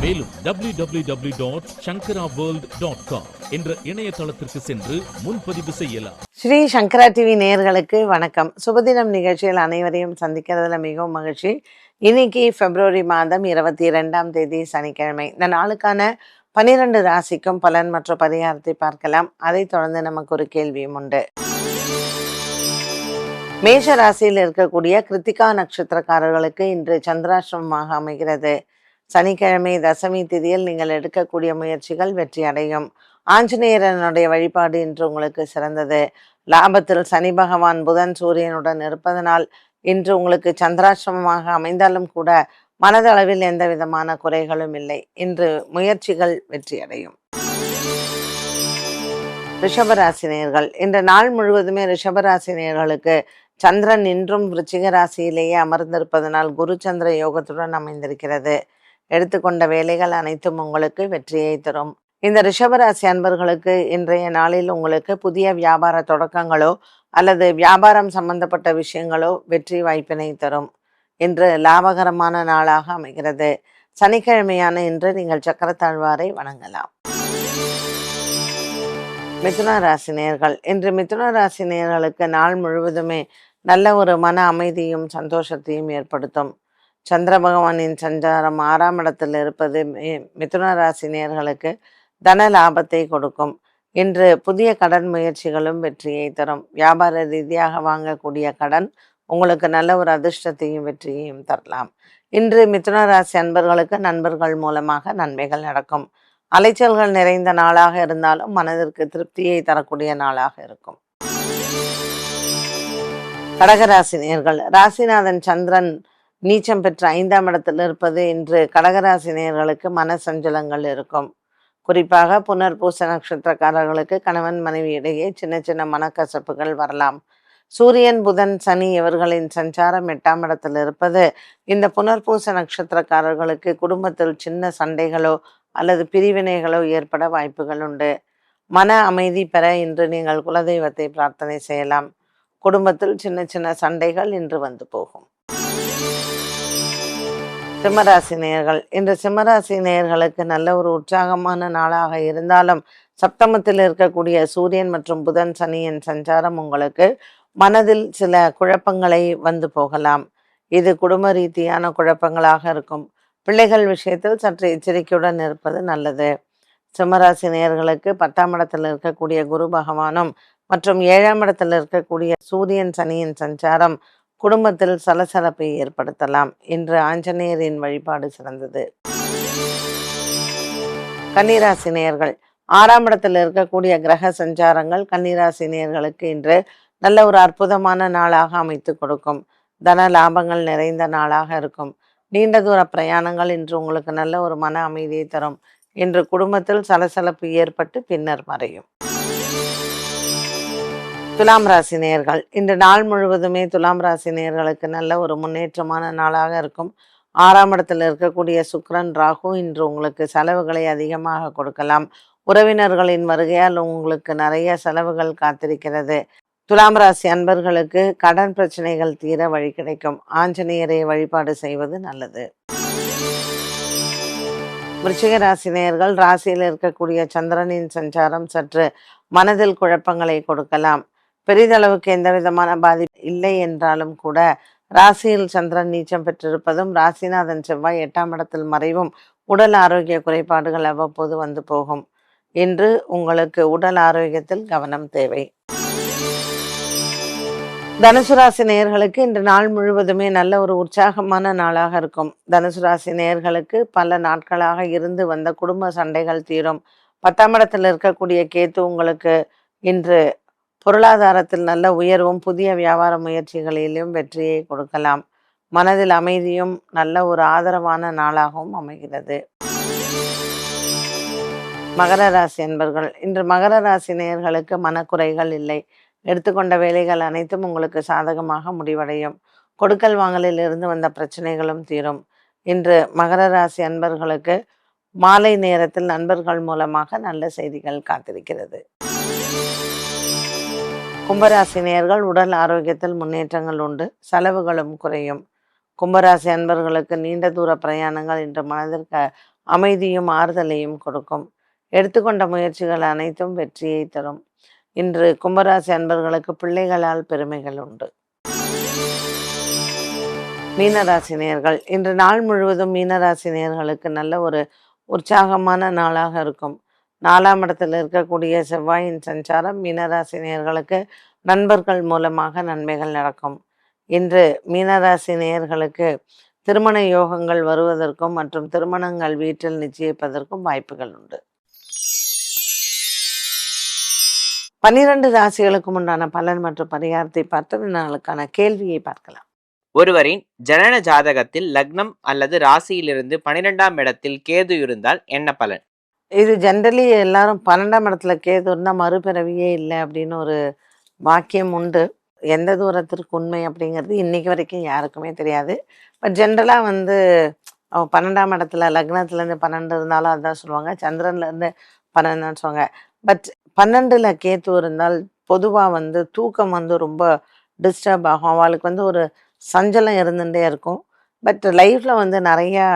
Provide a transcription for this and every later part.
மேலும் டாட் சங்கரா dot com என்ற இணையதளத்திற்கு சென்று முன்பதிவு செய்யலாம். ஸ்ரீ சங்கரா டிவி நேயர்களுக்கு வணக்கம். சுபதினம் நிகழ்ச்சியில் அனைவரையும் சந்திக்கிறதுல மிகவும் மகிழ்ச்சி. இன்னைக்கு பிப்ரவரி மாதம் இருபத்தி இரண்டாம் தேதி சனிக்கிழமை. இந்த நாளுக்கான பனிரெண்டு ராசிக்கும் பலன் மற்றும் பரிகாரத்தை பார்க்கலாம். அதைத் தொடர்ந்து நமக்கு ஒரு கேள்வியும் உண்டு. மேஷ ராசியில் இருக்கக்கூடிய கிருத்திகா நட்சத்திரக்காரர்களுக்கு இன்று சந்திராசிரமமாக அமைகிறது. சனிக்கிழமை தசமி திதியில் நீங்கள் எடுக்கக்கூடிய முயற்சிகள் வெற்றி அடையும் ஆஞ்சநேயரனுடைய வழிபாடு இன்று உங்களுக்கு சிறந்தது. லாபத்தில் சனி பகவான் புதன் சூரியனுடன் இருப்பதனால் இன்று உங்களுக்கு சந்திராசிரமமாக அமைந்தாலும் கூட மனதளவில் எந்த விதமான குறைகளும் இல்லை. இன்று முயற்சிகள் வெற்றி அடையும் ரிஷபராசினியர்கள். இன்று நாள் முழுவதுமே ரிஷபராசினியர்களுக்கு சந்திரன் இன்றும் விருச்சிக ராசியிலேயே அமர்ந்திருப்பதனால் குரு சந்திர யோகத்துடன் அமைந்திருக்கிறது. எடுத்துக்கொண்ட வேலைகள் அனைத்தும் உங்களுக்கு வெற்றியை தரும். இந்த ரிஷபராசி அன்பர்களுக்கு இன்றைய நாளில் உங்களுக்கு புதிய வியாபார தொடக்கங்களோ அல்லது வியாபாரம் சம்பந்தப்பட்ட விஷயங்களோ வெற்றி வாய்ப்பினை தரும். இன்று லாபகரமான நாளாக அமைகிறது. சனிக்கிழமையான இன்று நீங்கள் சக்கரத்தாழ்வாரை வணங்கலாம். மிதுன ராசி நேர்கள். இன்று மிதுன ராசி நேர்களுக்கு நாள் முழுவதுமே நல்ல ஒரு மன அமைதியும் சந்தோஷத்தையும் ஏற்படுத்தும். சந்திர பகவானின் சஞ்சாரம் ஆறாம் இடத்தில் இருப்பது மிதுன ராசி நேர்களுக்கு தன லாபத்தை கொடுக்கும். இன்று புதிய கடன் முயற்சிகளும் வெற்றியை தரும். வியாபார ரீதியாக வாங்கக்கூடிய கடன் உங்களுக்கு நல்ல ஒரு அதிர்ஷ்டத்தையும் வெற்றியையும் தரலாம். இன்று மிதுன ராசி அன்பர்களுக்கு நண்பர்கள் மூலமாக நன்மைகள் நடக்கும். அலைச்சல்கள் நிறைந்த நாளாக இருந்தாலும் மனதிற்கு திருப்தியை தரக்கூடிய நாளாக இருக்கும். கடகராசி நேர்கள் ராசிநாதன் சந்திரன் நீச்சம் பெற்ற ஐந்தாம் இடத்தில் இருப்பது இன்று கடகராசினியர்களுக்கு மன சஞ்சலங்கள் இருக்கும். குறிப்பாக புனர்பூச நட்சத்திரக்காரர்களுக்கு கணவன் மனைவி இடையே சின்ன சின்ன மனக்கசப்புகள் வரலாம். சூரியன் புதன் சனி இவர்களின் சஞ்சாரம் எட்டாம் இடத்தில் இருப்பது இந்த புனர்பூச நட்சத்திரக்காரர்களுக்கு குடும்பத்தில் சின்ன சண்டைகளோ அல்லது பிரிவினைகளோ ஏற்பட வாய்ப்புகள் உண்டு. மன அமைதி பெற இன்று நீங்கள் குலதெய்வத்தை பிரார்த்தனை செய்யலாம். குடும்பத்தில் சின்ன சின்ன சண்டைகள் இன்று வந்து போகும். சிம்மராசி நேயர்கள் இன்று சிம்மராசி நேயர்களுக்கு நல்ல ஒரு உற்சாகமான நாளாக இருந்தாலும் சப்தமத்தில் இருக்கக்கூடிய சூரியன் மற்றும் புதன் சனியின் சஞ்சாரம் உங்களுக்கு மனதில் சில குழப்பங்களை வந்து போகலாம். இது குடும்ப ரீதியான குழப்பங்களாக இருக்கும். பிள்ளைகள் விஷயத்தில் சற்று எச்சரிக்கையுடன் இருப்பது நல்லது. சிம்மராசி நேயர்களுக்கு பத்தாம் இடத்தில் இருக்கக்கூடிய குரு பகவானும் மற்றும் ஏழாம் இடத்தில் இருக்கக்கூடிய சூரியன் சனியின் சஞ்சாரம் குடும்பத்தில் சலசலப்பை ஏற்படுத்தலாம் இன்று ஆஞ்சநேயரின் வழிபாடு சிறந்தது. கன்னிராசி நேயர்கள் ஆறாம் இடத்தில் இருக்கக்கூடிய கிரக சஞ்சாரங்கள் கன்னிராசி நேயர்களுக்கு இன்று நல்ல ஒரு அற்புதமான நாளாக அமைத்து கொடுக்கும். தன லாபங்கள் நிறைந்த நாளாக இருக்கும். நீண்ட தூர பிரயாணங்கள் இன்று உங்களுக்கு நல்ல ஒரு மன அமைதியை தரும். இன்று குடும்பத்தில் சலசலப்பு ஏற்பட்டு பின்னர் மறையும். துலாம் ராசி நேயர்கள். இன்று நாள் முழுவதுமே துலாம் ராசி நேயர்களுக்கு நல்ல ஒரு முன்னேற்றமான நாளாக இருக்கும். ஆறாம் இடத்தில் இருக்கக்கூடிய சுக்ரன் ராகு இன்று உங்களுக்கு செலவுகளை அதிகமாக கொடுக்கலாம். உறவினர்களின் வருகையால் உங்களுக்கு நிறைய செலவுகள் காத்திருக்கிறது. துலாம் ராசி அன்பர்களுக்கு கடன் பிரச்சனைகள் தீர வழி கிடைக்கும். ஆஞ்சநேயரை வழிபாடு செய்வது நல்லது. விருச்சிக ராசி நேயர்கள் ராசியில் இருக்கக்கூடிய சந்திரனின் சஞ்சாரம் சற்று மனதில் குழப்பங்களை கொடுக்கலாம். பெரிதளவுக்கு எந்த விதமான பாதிப்பு இல்லை என்றாலும் கூட ராசியில் சந்திரன் நீச்சம் பெற்றிருப்பதும் ராசிநாதன் செவ்வாய் எட்டாம் இடத்தில் மறைவும் உடல் ஆரோக்கிய குறைபாடுகள் அவ்வப்போது வந்து போகும் இன்று உங்களுக்கு உடல் ஆரோக்கியத்தில் கவனம் தேவை. தனுசு ராசி நேயர்களுக்கு இன்று நாள் முழுவதுமே நல்ல ஒரு உற்சாகமான நாளாக இருக்கும். தனுசு ராசி நேயர்களுக்கு பல நாட்களாக இருந்து வந்த குடும்ப சண்டைகள் தீரும். பத்தாம் இடத்தில் இருக்கக்கூடிய கேத்து உங்களுக்கு இன்று பொருளாதாரத்தில் நல்ல உயர்வும் புதிய வியாபார முயற்சிகளிலும் வெற்றியை கொடுக்கலாம். மனதில் அமைதியும் நல்ல ஒரு ஆதரவான நாளாகவும் அமைகிறது. மகர ராசி என்பர்கள் இன்று மகர ராசி நேயர்களுக்கு மனக்குறைகள் இல்லை. எடுத்துக்கொண்ட வேலைகள் அனைத்தும் உங்களுக்கு சாதகமாக முடிவடையும். கொடுக்கல் வாங்கலில் இருந்து வந்த பிரச்சனைகளும் தீரும். இன்று மகர ராசி அன்பர்களுக்கு மாலை நேரத்தில் நண்பர்கள் மூலமாக நல்ல செய்திகள் காத்திருக்கிறது. கும்பராசி நேர்கள் உடல் ஆரோக்கியத்தில் முன்னேற்றங்கள் உண்டு. செலவுகளும் குறையும். கும்பராசி அன்பர்களுக்கு நீண்ட தூர பிரயாணங்கள் இன்று மனதிற்கு அமைதியும் ஆறுதலையும் கொடுக்கும். எடுத்துக்கொண்ட முயற்சிகள் அனைத்தும் வெற்றியை தரும். இன்று கும்பராசி அன்பர்களுக்கு பிள்ளைகளால் பெருமைகள் உண்டு. மீனராசி நேர்கள் இன்று நாள் முழுவதும் மீனராசி நேர்களுக்கு நல்ல ஒரு உற்சாகமான நாளாக இருக்கும். நாலாம் இடத்தில் இருக்கக்கூடிய செவ்வாயின் சஞ்சாரம் மீனராசினியர்களுக்கு நண்பர்கள் மூலமாக நன்மைகள் நடக்கும். இன்று மீனராசி நேயர்களுக்கு திருமண யோகங்கள் வருவதற்கும் மற்றும் திருமணங்கள் வீட்டில் நிச்சயிப்பதற்கும் வாய்ப்புகள் உண்டு. பன்னிரண்டு ராசிகளுக்கும் உண்டான பலன் மற்றும் பரிகாரத்தை பார்த்து நாளுக்கான கேள்வியை பார்க்கலாம். ஒருவரின் ஜனன ஜாதகத்தில் லக்னம் அல்லது ராசியிலிருந்து பனிரெண்டாம் இடத்தில் கேது இருந்தால் என்ன பலன்? இது ஜென்ரலி எல்லாரும் பன்னெண்டாம் இடத்துல கேது இருந்தால் மறுபிறவியே இல்லை அப்படின்னு ஒரு வாக்கியம் உண்டு. எந்த தூரத்திற்கு உண்மை அப்படிங்கிறது இன்னைக்கு வரைக்கும் யாருக்குமே தெரியாது. பட் ஜென்ரலாக வந்து பன்னெண்டாம் இடத்துல லக்னத்துலேருந்து பன்னெண்டு இருந்தாலும் அதான் சொல்லுவாங்க. சந்திரன்லேருந்து பன்னெண்டுன்னு சொல்லுவாங்க. பட் பன்னெண்டில் கேத்து இருந்தால் பொதுவாக வந்து தூக்கம் வந்து ரொம்ப டிஸ்டர்ப் ஆகும். அவளுக்கு வந்து ஒரு சஞ்சலம் இருந்துகிட்டே இருக்கும். பட் லைஃப்பில் வந்து நிறையா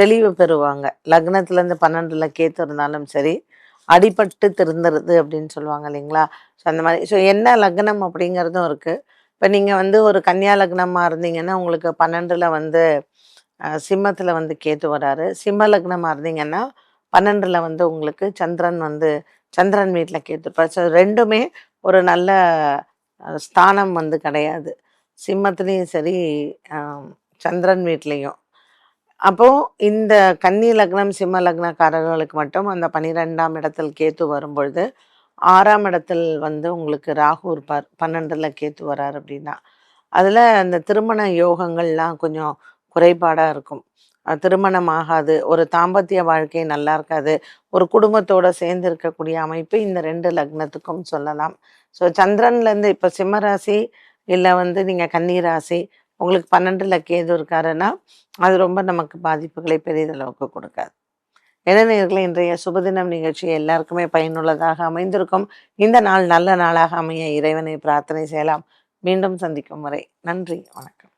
தெளிவு பெறுவாங்க. லக்னத்துலேருந்து பன்னெண்டில் கேத்து இருந்தாலும் சரி அடிபட்டு திருந்துறது அப்படின்னு சொல்லுவாங்க இல்லைங்களா? ஸோ அந்த மாதிரி. ஸோ என்ன லக்னம் அப்படிங்கிறதும் இருக்குது இப்போ நீங்கள் வந்து ஒரு கன்னியா லக்னமாக இருந்தீங்கன்னா உங்களுக்கு பன்னெண்டில் வந்து சிம்மத்தில் வந்து கேத்து வராரு. சிம்ம லக்னமாக இருந்தீங்கன்னா பன்னெண்டில் வந்து உங்களுக்கு சந்திரன் வந்து சந்திரன் வீட்டில் கேத்துருப்பார் ஸோ ரெண்டுமே ஒரு நல்ல ஸ்தானம் வந்து கிடையாது. சிம்மத்துலேயும் சரி சந்திரன் வீட்லேயும். அப்போ இந்த கன்னி லக்னம் சிம்ம லக்னக்காரர்களுக்கு மட்டும் அந்த பன்னிரெண்டாம் இடத்தில் கேத்து வரும்பொழுது ஆறாம் இடத்தில் வந்து உங்களுக்கு ராகு இருப்பார். பன்னெண்டில் கேத்து வரார் அப்படின்னா. அதில் அந்த திருமண யோகங்கள்லாம் கொஞ்சம் குறைபாடாக இருக்கும். திருமணம் ஆகாது ஒரு தாம்பத்திய வாழ்க்கை நல்லா இருக்காது. ஒரு குடும்பத்தோடு சேர்ந்து இருக்கக்கூடிய அமைப்பு இந்த ரெண்டு லக்னத்துக்கும் சொல்லலாம். ஸோ சந்திரன்லேருந்து இப்போ சிம்மராசி இல்லை வந்து நீங்கள் கன்னிராசி உங்களுக்கு பன்னெண்டில் கேது இருக்காருன்னா அது ரொம்ப நமக்கு பாதிப்புகளை பெரிதளவுக்கு கொடுக்காது. இளைஞர்கள் இன்றைய சுபதினம் நிகழ்ச்சி எல்லாருக்குமே பயனுள்ளதாக அமைந்திருக்கும். இந்த நாள் நல்ல நாளாக அமைய இறைவனை பிரார்த்தனை செய்யலாம். மீண்டும் சந்திக்கும் வரை நன்றி வணக்கம்.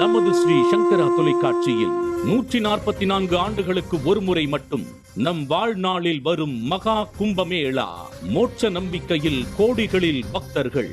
நமது ஸ்ரீ சங்கரா தொலைக்காட்சியில் நூற்றி நாற்பத்தி நான்கு ஆண்டுகளுக்கு ஒரு முறை மட்டும் நம் வாழ்நாளில் வரும் மகா கும்பமேளா. மோட்ச நம்பிக்கையில் கோடிகளில் பக்தர்கள்.